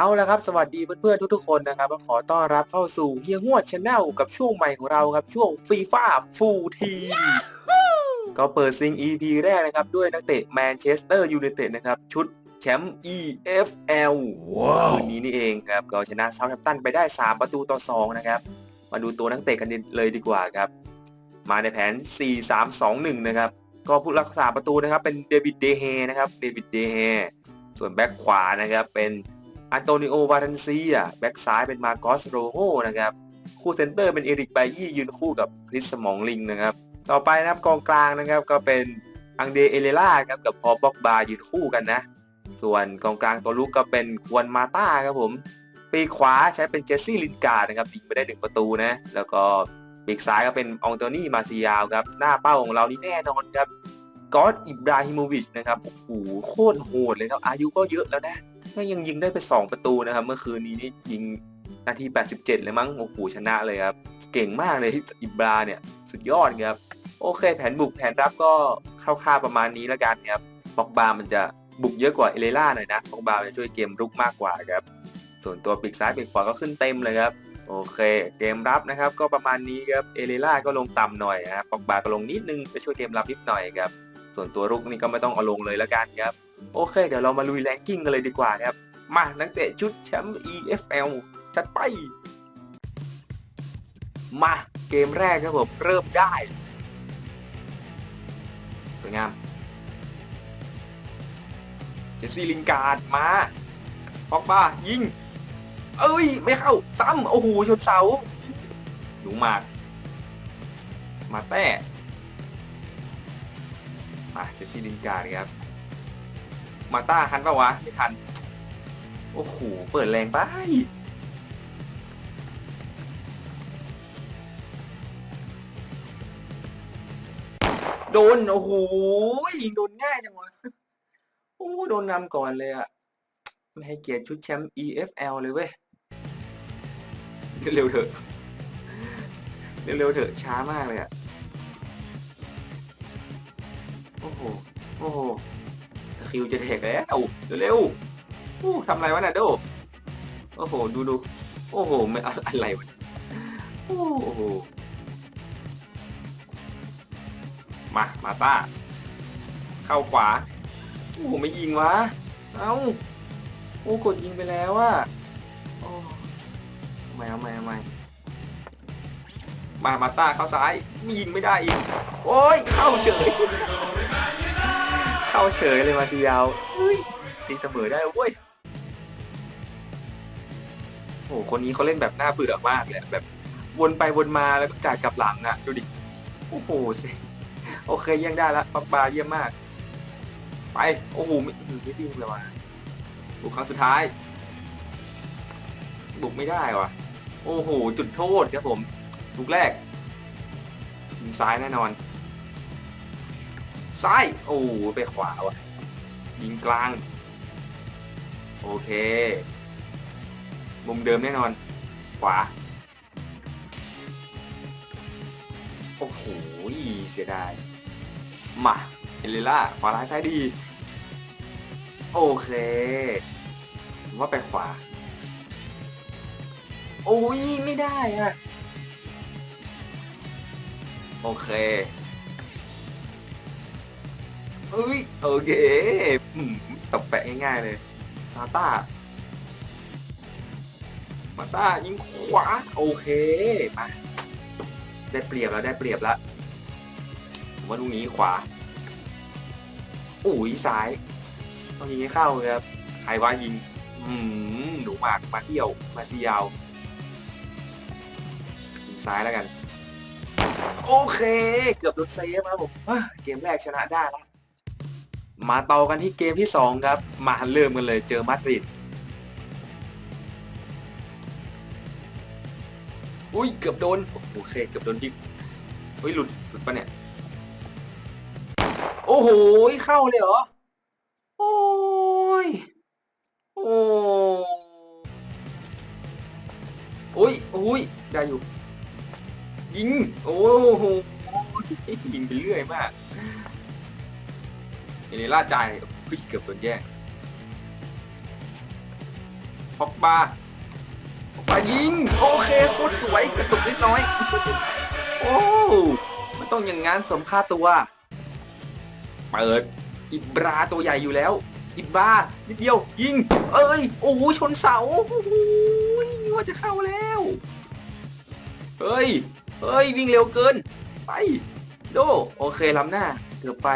เอาละครับ สวัสดีเพื่อนๆทุกๆคนนะครับก็ขอต้อนรับเข้าสู่เฮียหวดชาแนลกับช่วงใหม่ของเราครับช่วงฟีฟ่าฟูลทีมก็เปิดซิง EP แรกนะครับ ด้วยนักเตะแมนเชสเตอร์ยูไนเต็ดนะครับ ชุดแชมป์ EFL คืนนี้นี่เองครับก็ชนะเซาท์แฮมป์ตันไปได้ 3 ประตูต่อ 2 นะครับ มาดูตัวนักเตะกันเลยดีกว่าครับ มาในแผน 4-3-2-1 นะครับ ก็ผู้รักษาประตูนะครับเป็นเดวิดเดเฮนะครับเดวิดเดเฮส่วนแบ็คขวานะครับเป็น อันโตนิโอวาเลนเซียแบ็คซ้ายเป็นมาโกสโรโฮนะครับ คู่เซนเตอร์เป็นเอริกไบยี่ยืนคู่กับคริสสมองลิงนะครับ ต่อไปนะครับกองกลางนะครับก็เป็นอังเดเอเลล่าครับกับพอบ็อกบายืนคู่กันนะ ส่วนกองกลางตัวลุกก็เป็นควนมาต้าครับผมปีขวาใช้เป็นเจสซี่ลินการ์ดนะครับยิงไปได้หนึ่งประตูนะ แล้วก็ปีกซ้ายก็เป็นอองโตนี่มาซิยาวครับ หน้าเป้าของเรานี่แน่นอนครับกอตอิบราฮิโมวิชนะครับโอ้โหโคตรโหดเลยครับ อายุก็เยอะแล้วนะ ก็ยังยิงได้ไป 2 ประตูนะครับ เมื่อคืนนี้นี่ยิงนาที 87 เลยมั้งโอ้โหชนะเลยครับ เก่งมากเลยอิบราเนี่ย สุดยอดครับ โอเค แผนบุกแผนรับก็คร่าวๆประมาณนี้แล้วกันครับป็อกบามันจะบุกเยอะกว่าเอเลล่าหน่อยนะป็อกบาจะช่วยเกมรุกมากกว่าครับ ส่วนตัวปีกซ้ายปีกขวาก็ขึ้นเต็มเลยครับ โอเค เกมรับนะครับก็ประมาณนี้ครับ เอเลล่าก็ลงต่ำหน่อยนะครับอกบาก็ลงนิดนึงไปช่วยเกมรับนิดหน่อยครับ ส่วนตัวรุกนี่ก็ไม่ต้องเอาลงเลยแล้วกันครับ โอเค เดี๋ยวเรามาลุยแรงกิ้งกันเลยดีกว่าครับ มานักเตะชุดแชมป์ EFL จัดไป มาเกมแรกครับผม เริ่มได้ สวยงาม เจสซี่ลิงการ์ดมาปอกบายิง เอ้ย ไม่เข้า ซ้ำ โอ้โหชนเสาหนูมาก มาแต้มาเจสซี่ลินการ์ดครับ มาต้าทันปะวะ ไม่ทัน โอ้โห เปิดแรงไปโดน โอ้โหยิงโดนง่ายจังวะ โอ้ โดนนำก่อนเลยอะไม่ให้เกียรติชุดแชมป์ EFL เลยเว้ย เร็วเถอะ เร็วๆเถอะช้ามากเลยอะโอ้โห โอ้โห คิวจะแดกแล้วเร็วๆโอ้ทำอะไรวะน่ะโดโอ้โหดูดูโอ้โหไม่อะอะไรวะโอ้โหมามาต้า เข้าขวาโอ้โหไม่ยิงวะเอ้าโอ้กดยิงไปแล้วอะโอ้ไม่เอาไม่เอาไม่มามาต้าเข้าซ้ายไม่ยิงไม่ได้อีกโอ้ยเข้าเฉย เข้าเฉยเลยมาทียาวเฮ้ยตีเสมอได้เว้ยโอ้โหคนนี้เขาเล่นแบบน่าเบื่อมากเลยแบบวนไปวนมาแล้วก็จ่ายกลับหลังอะดูดิโอ้โหสิโอเคยังได้ละปักบาเยี่ยมมาก ไปโอ้โหไม่ไม่ดิ้งเลยว่ะบุกครั้งสุดท้าย บุกไม่ได้ว่ะ โอ้โห จุดโทษครับผม ลูกแรกยิงซ้ายแน่นอน ซ้าย โอ้ไปขวาวะยิงกลาง โอเค มุมเดิมแน่นอน ขวา โอ้โหเสียดาย มาเอลิล่าขวาร้ายซ้ายดี โอเค ว่าไปขวา โอ้ย ไม่ได้อะโอเค เอ้ยโอเคอืมตบแปะง่ายๆเลยมาต้ามาต้ายิงขวาโอเคมาได้เปรียบแล้วได้เปรียบแล้วผมว่าลูกนี้ขวาอุ้ยซ้ายต้องยิงให้เข้าครับใครว่ายิงอืมหนูหมากมาเที่ยวมาซียาวยิงซ้ายแล้วกัน โอเค เกือบโดนเซฟครับผมเกมแรกชนะได้แล้ว มาต่อกันที่เกมที่ 2 ครับ มาเริ่มกันเลยเจอมาดริดอุ้ยเกือบโดนโอเคเกือบโดนดิกอุ้ยหลุดหลุดปะเนี่ย โอ้โหเข้าเลยเหรอ โอ้ยโอ้โอ้ยโอ้ยได้อยู่ ยิง โอ้โหยิงไปเรื่อยมาก เอเนล่าจ่ายเฮ้ยเกือบโดนแย่งฟอกบาฟอกบายิง โอเคโคตรสวยกระตุกนิดน้อย โอ้มันต้องอย่างงั้นสมค่าตัว เปิด อิบราตัวใหญ่อยู่แล้ว อิบรานิดเดียว ยิง เอ้ย โอ้โหชนเสาโอ้โหว่าจะเข้าแล้ว เฮ้ย เฮ้ย วิ่งเร็วเกิน ไป โด โอเคล้ำหน้า เกือบไป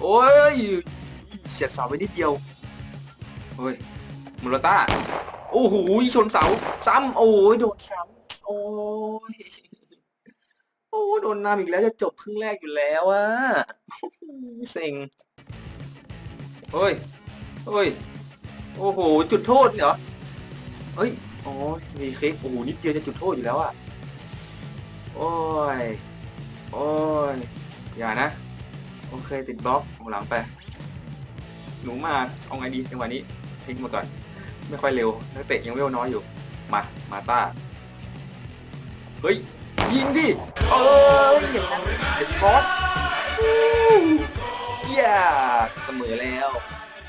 โอ้ยเฉียดเสาไปนิดเดียวเฮ้ยมูราต้าโอ้โหชนเสา ซ้ำโอ้ยโดนซ้ำโอ้ยโอ้โดนนำอีกแล้วจะจบครึ่งแรกอยู่แล้วอะเซ็งเฮ้ยเฮ้ยโอ้โห จุดโทษเหรอเฮ้ยอ๋อมีคลิกโอ้โหนิดเดียวจะจุดโทษอยู่แล้วอะโอ้ยโอ้ยอย่านะโอ เคติดบล็อกของหลังไป หนูมาเอาไงดีจังหวะนี้ทิ้งมาก่อน ไม่ค่อยเร็วนักเตะยังเวลน้อยอยู่ มา มาต้า เฮ้ย ยิงดิ เอ้ยอย่างนี้เด็ดคอสย่าเสมอแล้ว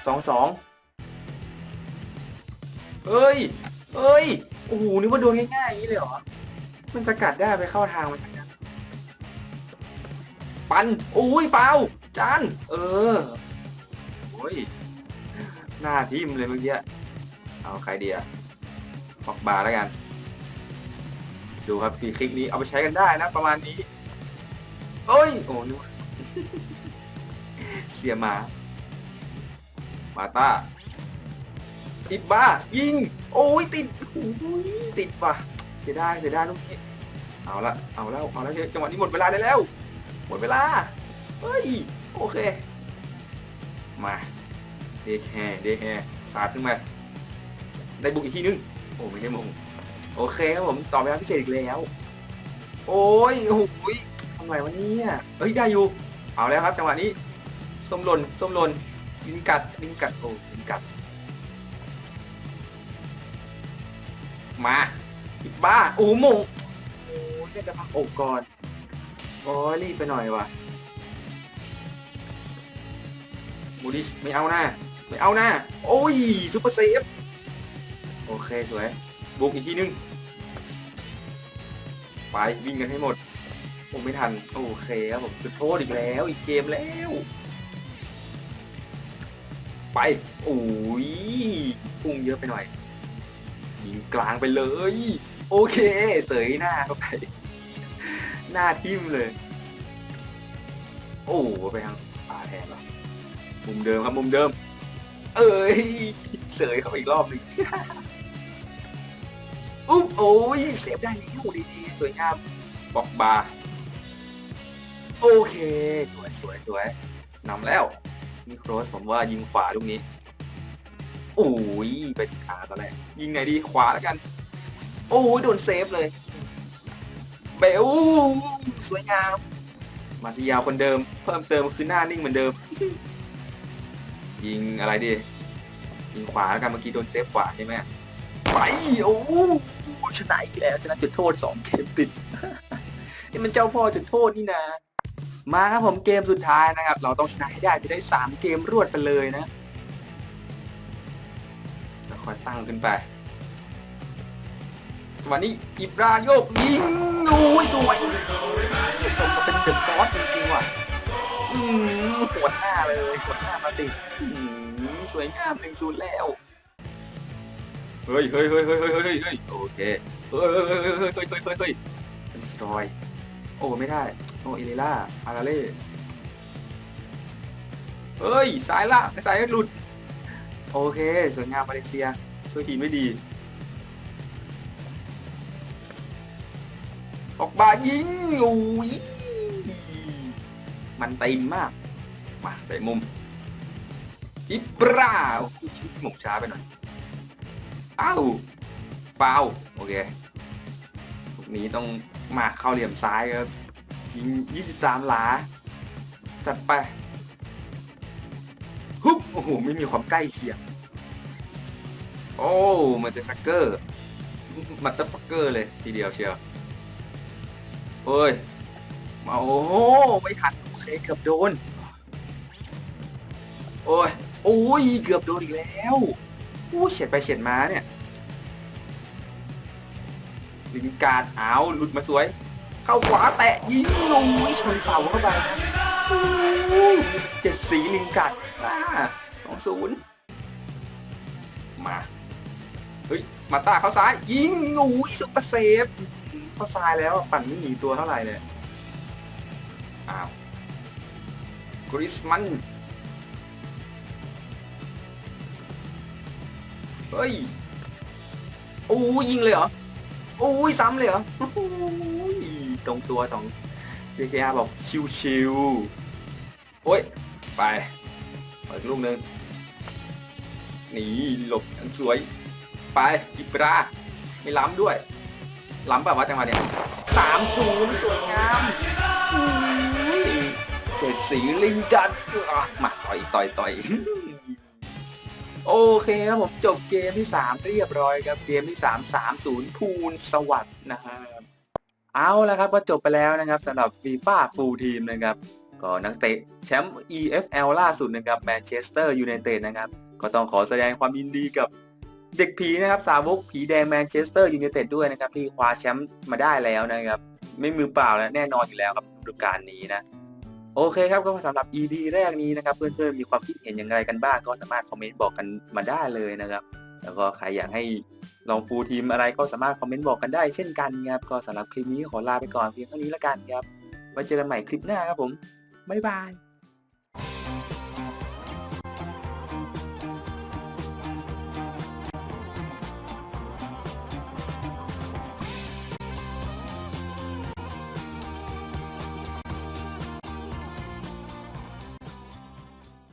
สองสองเฮ้ยเฮ้ย โอ้โห นึกว่าโดนง่ายๆอย่างนี้เลยเหรอ มันจะกัดได้ไปเข้าทางมันกันปัน โอ้ยฟาว จานเออโอ้ยหน้าทิมเลยเมื่อกี้เอาใครดีอะออกบาแล้วกัน ดูครับฟรีคลิกนี้เอาไปใช้กันได้นะ ประมาณนี้เอ้ยโอ้นึกเสียหมามาต้าติดบ้า ยิง โอ้ยติดโอ้ยติดว่ะเสียดายเสียดายลูกนี้เอาละเอาแล้วเอาแล้วจังหวะนี้หมดเวลาได้แล้ว หมดเวลา เฮ้ย โอเค มาเดคแฮเดคแฮสาดขึ้นมา ได้บุกอีกทีนึง โอ้ไม่ได้มง โอเคครับผมต่อเวลาพิเศษอีกแล้ว โอ้ยโอ้ยทำไมวะเนี่ยเฮ้ยได้อยู่ เอาแล้วครับจังหวะนี้ส้มหล่นส้มหล่นลิงกัดลิงกัดโอ้ลิงกัด มาอีกบ้าโอ้มงโอ้ยน่าจะพักอกก่อนโอ้ยรีบไปหน่อยว่ะ มูดิชไม่เอาหน้าไม่เอาหน้าโอ้ยซุปเปอร์เซฟโอเคสวยบุกอีกทีนึงไปวิ่งกันให้หมดโอ้ไม่ทันโอเคครับผมจุดโทษอีกแล้วอีกเกมแล้ว ไปโอ้ยพุ่งเยอะไปหน่อยยิงกลางไปเลย โอเค เสยหน้าเข้าไป หน้าทิ่มเลย โอ้ไปทางปลาแทนเหรอ มุมเดิมครับมุมเดิม เอ้ยเสยเข้าอีกรอบหนึ่งอุ๊บโอ้ยเซฟได้แล้วดีๆสวยงามบล็อกบาร์โอเค สวยสวยสวยนำแล้วนี่โครสผมว่ายิงขวาลูกนี้โอ้ยเป็นขาตอนแรกยิงไหนดีขวาแล้วกัน โอ้ยโดนเซฟเลยเบลสวยงาม มาซิยาวคนเดิม เพิ่มเติมคือหน้านิ่งเหมือนเดิม ยิงอะไรดียิงขวาแล้วกันเมื่อกี้โดนเซฟขวาใช่ไหมไปโอ้ชนะอีกแล้วชนะจุดโทษสองเกมติดนี่มันเจ้าพ่อจุดโทษนี่นะมาครับผมเกมสุดท้ายนะครับ เราต้องชนะให้ได้จะได้สามเกมรวดไปเลยนะแล้วค่อยตั้งขึ้นไปจังหวะนี้อิบราโยกยิงโอ้ยสวยสมกับเป็นเดอะกอสจริงๆว่ะ วดหน้าเลยกดหน้ามาติดสวยงามหนึ่งศูนย์แล้ว เฮ้ยเฮ้ยเฮ้ยเฮ้ยเฮ้ยเฮ้ยโอเคเฮ้ยเฮ้ยเฮ้ยเฮ้ยเฮ้ยเฮ้ยเป็นสตรอย โอ้ไม่ได้ โอ้เอเลล่าอาราเล่เฮ้ย สายละสายหลุด โอเค สวยงามมาเลเซีย ช่วยทีมไม่ดี ออกบายิงโอ้ยมันตีนมาก มาไปมุมอิบราโอ้โหชิหมงช้าไปหน่อยอ้าวฟาวโอเคลูกนี้ต้องมาเข้าเหลี่ยมซ้ายครับยิง 23 หลา จัดไปฮุบโอ้โห ไม่มีความใกล้เคียง โอ้มันจะฟักเกอร์มัตเตอร์ฟักเกอร์เลยทีเดียวเชียวโอ้ยมาโอ้โหไม่ทันโอเคเกือบโดน โอ้ย โอ้ย เกือบโดนอีกแล้วอู้เฉียดไปเฉียดมาเนี่ยลินการ์ดเอาหลุดมาสวย เข้าขวาแตะยิงลงวิชนเสาเข้าไปนะโอ้โหเจ็ดสีลินการ์ดอ่าสองศูนย์มา เฮ้ย มาต้าเข้าซ้าย ยิงโอ้ยซุปเปร์เซฟ เข้าซ้ายแล้วปั่นไม่หนีตัวเท่าไหร่เลยอ้าวกริสมัน เฮ้ยโอ้ยยิงเลยเหรอโอ้ยซ้ำเลยเหรอโอ้โหตรงตัวสองเดียบอกชิวๆโอ้ย ไปเปิดลูกหนึ่งนี่หลบอันสวย ไปอีกปลาไม่ล้ำด้วย ล้ำแบบว่าจังหวะเนี้ยสามศูนย์สวยงามอุ้ยเจ็ดสีลิงกันมาต่อยต่อยต่อย โอเคครับผมจบเกมที่ 3 เรียบร้อยครับเกมที่ 3 3 0ภูลสวัสด์นะครับเอาละครับก็จบไปแล้วนะครับสำหรับฟีฟ่าฟูลทีมนะครับก็นักเตะแชมป์ EFL ล่าสุดนะครับแมนเชสเตอร์ยูไนเต็ดนะครับก็ต้องขอแสดงความยินดีกับเด็กผีนะครับสาวกผีแดงแมนเชสเตอร์ยูไนเต็ดด้วยนะครับที่คว้าแชมป์มาได้แล้วนะครับ ไม่มือเปล่าแล้วแน่นอนอยู่แล้วครับฤดูกาลนี้นะ โอเคครับก็สำหรับ EP แรกนี้นะครับ เพื่อนๆมีความคิดเห็นอย่างไรกันบ้างก็สามารถคอมเมนต์บอกกันมาได้เลยนะครับแล้วก็ใครอยากให้ลองฟูลทีมอะไรก็สามารถคอมเมนต์บอกกันได้เช่นกันครับก็สำหรับคลิปนี้ขอลาไปก่อนเพียงเท่านี้ละกันครับไว้เจอกันใหม่คลิปหน้าครับผมบ๊ายบาย